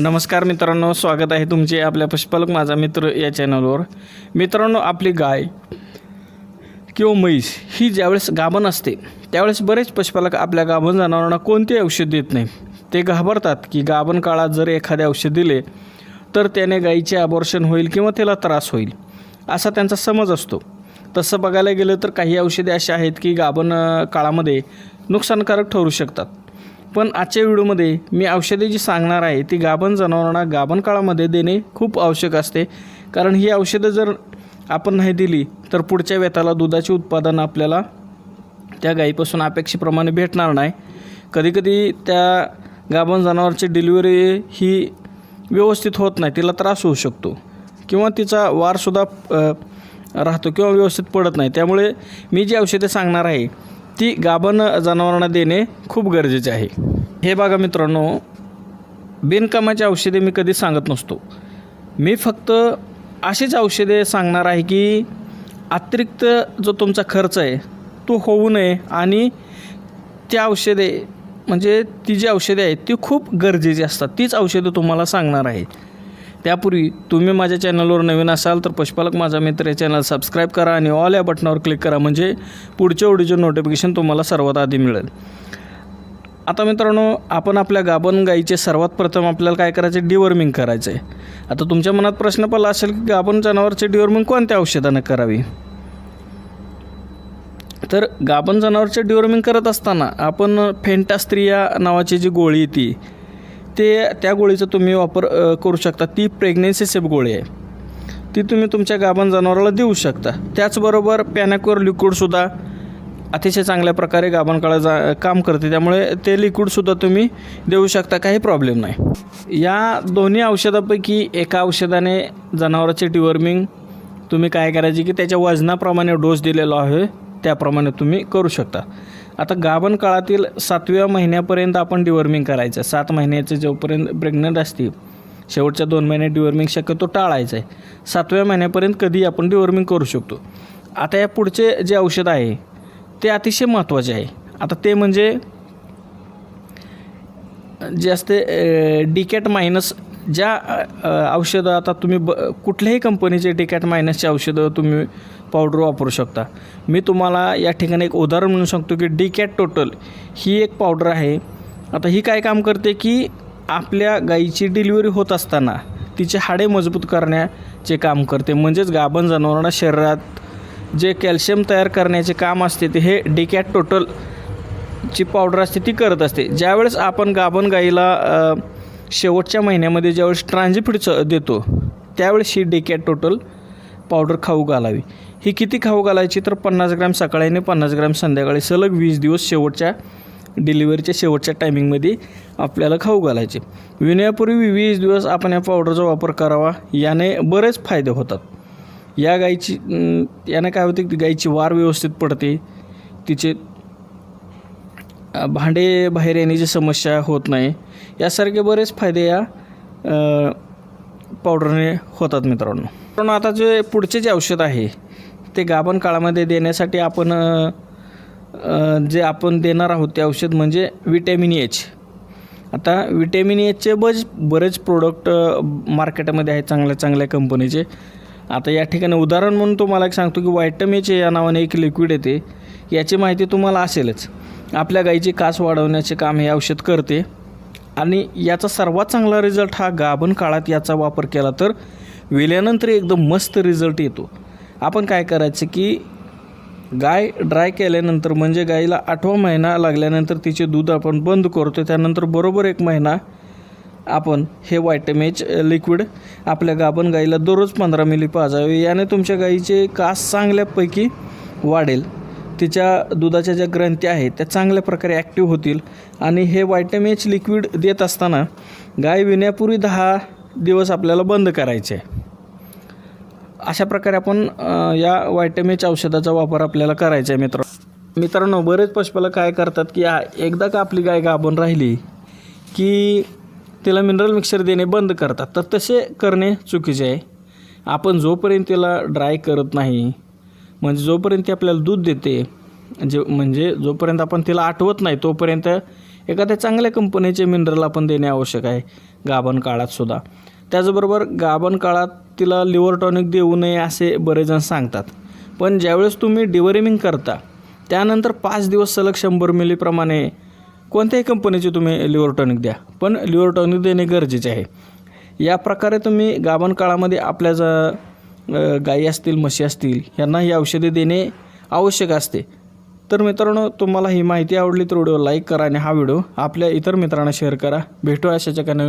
नमस्कार मित्रांनो स्वागत आहे तुमचे आपल्या पशुपालक माझा मित्र या चॅनलवर मित्रांनो आपली गाय किंवा म्हैस ही ज्यावेळेस गाभण असते त्यावेळेस बरेच पशुपालक आपल्या गाभण जनावरांना कोणते औषध देत नाही. ते घाबरतात की गाभण काळात जर एखादे औषध दिले तर त्याने गायीचे अबॉर्शन होईल किंवा त्याला त्रास होईल असा त्यांचा समज असतो. तसं बघायला गेलं तर काही औषधे अशी आहेत की गाभण काळामध्ये नुकसानकारक ठरू शकतात. पण आजच्या व्हिडिओमध्ये मी औषधे जी सांगणार आहे ती गाभण जनावरांना गाभण काळामध्ये देणे खूप आवश्यक असते. कारण ही औषधं जर आपण नाही दिली तर पुढच्या वेताला दुधाचे उत्पादन आपल्याला त्या गायीपासून अपेक्षेप्रमाणे भेटणार नाही. कधीकधी त्या गाभण जनावरची डिलिव्हरी ही व्यवस्थित होत नाही तिला त्रास होऊ शकतो. किंवा तिचा वारसुद्धा राहतो किंवा व्यवस्थित पडत नाही. त्यामुळे मी जी औषधे सांगणार आहे ती गाभण जनावरांना देणे खूप गरजेचे आहे. हे बघा मित्रांनो बिनकामाची औषधे मी कधी सांगत नसतो. मी फक्त अशीच औषधे सांगणार आहे की अतिरिक्त जो तुमचा खर्च आहे तो होऊ नये आणि त्या औषधे म्हणजे ती जी औषधे आहेत ती खूप गरजेची असतात. तीच औषधं तुम्हाला सांगणार आहे. त्यापूर्वी तुम्ही माझ्या चॅनलवर नवीन असाल तर पशुपालक माझा मित्र या चॅनल सबस्क्राईब करा आणि ऑल या बटनावर क्लिक करा. म्हणजे पुढच्या व्हिडिओचे नोटिफिकेशन तुम्हाला सर्वात आधी मिळेल. आता मित्रांनो आपण आपल्या गाभण गाईचे सर्वात प्रथम आपल्याला काय करायचे डिवर्मिंग करायचं आहे आता तुमच्या मनात प्रश्न पडला असेल की गाभण जनावरचे डिवर्मिंग कोणत्या औषधानं करावी? तर गाभण जनावरचे डिवर्मिंग करत असताना आपण फेंटास्त्रिया नावाची जी गोळी ती ते त्या गोळीचा तुम्ही वापर करू शकता. ती प्रेग्नेन्सी सेफ गोळी आहे. ती तुम्ही तुमच्या गाभण जनावराला देऊ शकता. त्याचबरोबर पॅनॅकोर लिक्विडसुद्धा अतिशय चांगल्या प्रकारे गाभण काळा जा काम करते. त्यामुळे ते लिक्विडसुद्धा तुम्ही देऊ शकता. काही प्रॉब्लेम नाही. या दोन्ही औषधापैकी एका औषधाने जनावराचे डिवर्मिंग तुम्ही काय करायचे की त्याच्या वजनाप्रमाणे डोस दिलेला आहे. त्याप्रमाणे तुम्ही करू शकता. आता गाभण काळातील सातव्या महिन्यापर्यंत आपण डिवर्मिंग करायचं. सात महिन्याचे जोपर्यंत प्रेग्नंट असते शेवटच्या दोन महिने डिवर्मिंग शक्यतो टाळायचं आहे. सातव्या महिन्यापर्यंत कधी आपण डिवर्मिंग करू शकतो. आता या पुढचे जे औषध आहे ते अतिशय महत्त्वाचे आहे. आता ते म्हणजे जे असते डिकेट मायनस ज्या औषधं आता तुम्ही ब कुठल्याही कंपनीचे डिकॅट मायनसचे औषधं तुम्ही पावडर वापरू शकता. मी तुम्हाला या ठिकाणी एक उदाहरण म्हणू शकतो की डिकॅट टोटल ही एक पावडर आहे. आता ही काय काम करते की आपल्या गाईची डिलिव्हरी होत असताना तिचे हाडे मजबूत करण्याचे काम करते. म्हणजेच गाभण जनावरांना शरीरात जे कॅल्शियम तयार करण्याचे काम असते ते हे डिकॅट टोटल ची पावडर असते ती करत असते. ज्यावेळेस आपण गाभण गाईला शेवटच्या महिन्यामध्ये ज्यावेळेस ट्रान्झिफिड देतो त्यावेळेस ही डेकॅट टोटल पावडर खाऊ घालावी. ही किती खाऊ घालायची तर पन्नास ग्रॅम सकाळी आणि पन्नास ग्रॅम संध्याकाळी सलग वीस दिवस शेवटच्या डिलिव्हरीच्या शेवटच्या टायमिंगमध्ये आपल्याला खाऊ घालायचे. विण्यापूर्वी वीस दिवस आपण या पावडरचा वापर करावा याने बरेच फायदे होतात. या गाईची याने काय होते की गाईची वार व्यवस्थित पडते तिचे भांडे बाहेर येण्याची समस्या होत नाही यासारखे बरेच फायदे या पावडरने होतात मित्रांनो. पण आता जे पुढचे जे औषध आहे ते गाभण काळामध्ये देण्यासाठी आपण जे आपण देणार आहोत ते औषध म्हणजे विटॅमिन एच आता विटॅमिन एचचे बज बरेच प्रोडक्ट मार्केटमध्ये आहेत चांगल्या चांगल्या कंपनीचे आता या ठिकाणी उदाहरण म्हणून तुम्हाला एक सांगतो की व्हायटमेच या नावाने एक लिक्विड येते. याची माहिती तुम्हाला असेलच. आपल्या गाईची कास वाढवण्याचे काम हे औषध करते. आणि याचा सर्वात चांगला रिझल्ट हा गाभण काळात याचा वापर केला तर विल्यानंतर एकदम मस्त रिझल्ट येतो. आपण काय करायचं की गाय ड्राय केल्यानंतर म्हणजे गाईला आठवा महिना लागल्यानंतर तिचे दूध आपण बंद करतो त्यानंतर बरोबर एक महिना आपण हे व्हायटमेज लिक्विड आपल्या गाभण गाईला दररोज पंधरा मिली पाजावे. याने तुमच्या गाईचे कास चांगल्यापैकी वाढेल. तिच्या दुधाच्या ज्या ग्रंथी आहेत त्या चांगल्या प्रकारे ॲक्टिव्ह होतील. आणि हे एच लिक्विड देत असताना गाय विण्यापूर्वी दहा दिवस आपल्याला बंद करायचे. आहे अशा प्रकारे आपण या एच औषधाचा वापर आपल्याला करायचा आहे मित्र मित्रांनो बरेच पशुपालक काय करतात की एकदा का आपली गाय गाभून राहिली की तिला मिनरल मिक्सर देणे बंद करतात. तर तसे करणे चुकीचे आहे. आपण जोपर्यंत तिला ड्राय करत नाही म्हणजे जोपर्यंत ती आपल्याला दूध देते जे म्हणजे जोपर्यंत आपण तिला आठवत नाही तोपर्यंत एखाद्या चांगल्या कंपनीचे मिनरल आपण देणे आवश्यक आहे गाभण काळातसुद्धा त्याचबरोबर गाभण काळात तिला लिव्हर टॉनिक देऊ नये असे बरेच जण सांगतात. पण ज्यावेळेस तुम्ही डिवरिमिंग करता त्यानंतर पाच दिवस सलग शंभर मिलीप्रमाणे कोणत्याही कंपनीचे तुम्ही लिव्हर टॉनिक द्या. पण लिव्हर टॉनिक देणे गरजेचे आहे. या प्रकारे तुम्ही गाभण काळामध्ये आपल्या ज गायी असतील म्हशी असतील यांना ही औषधे देणे आवश्यक असते. तर मित्रांनो तुम्हाला ही माहिती आवडली तर व्हिडिओ लाईक करा आणि हा व्हिडिओ आपल्या इतर मित्रांना शेअर करा. भेटू अशाच्या का नवीन